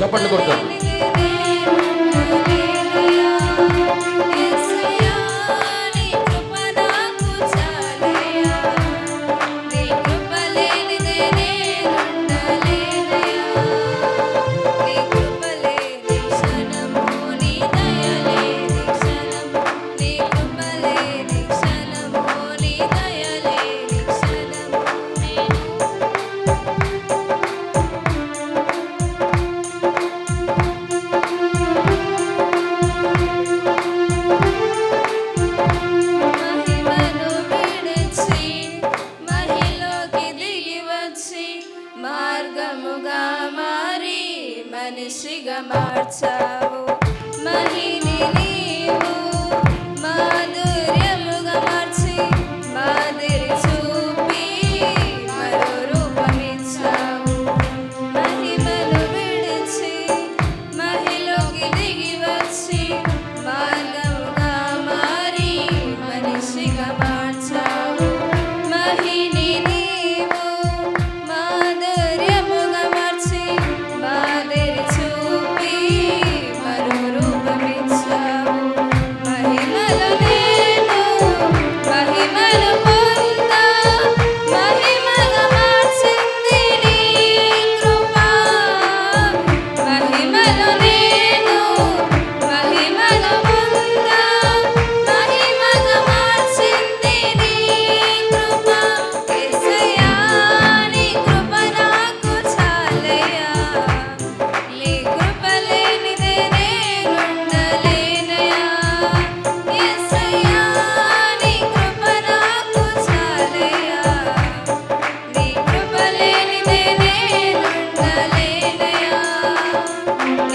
చప్పట్లు కొడతారు. మార్గముగా మారి మనిషిగా మార్చావు. మహిళని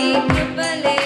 Sleep, believe.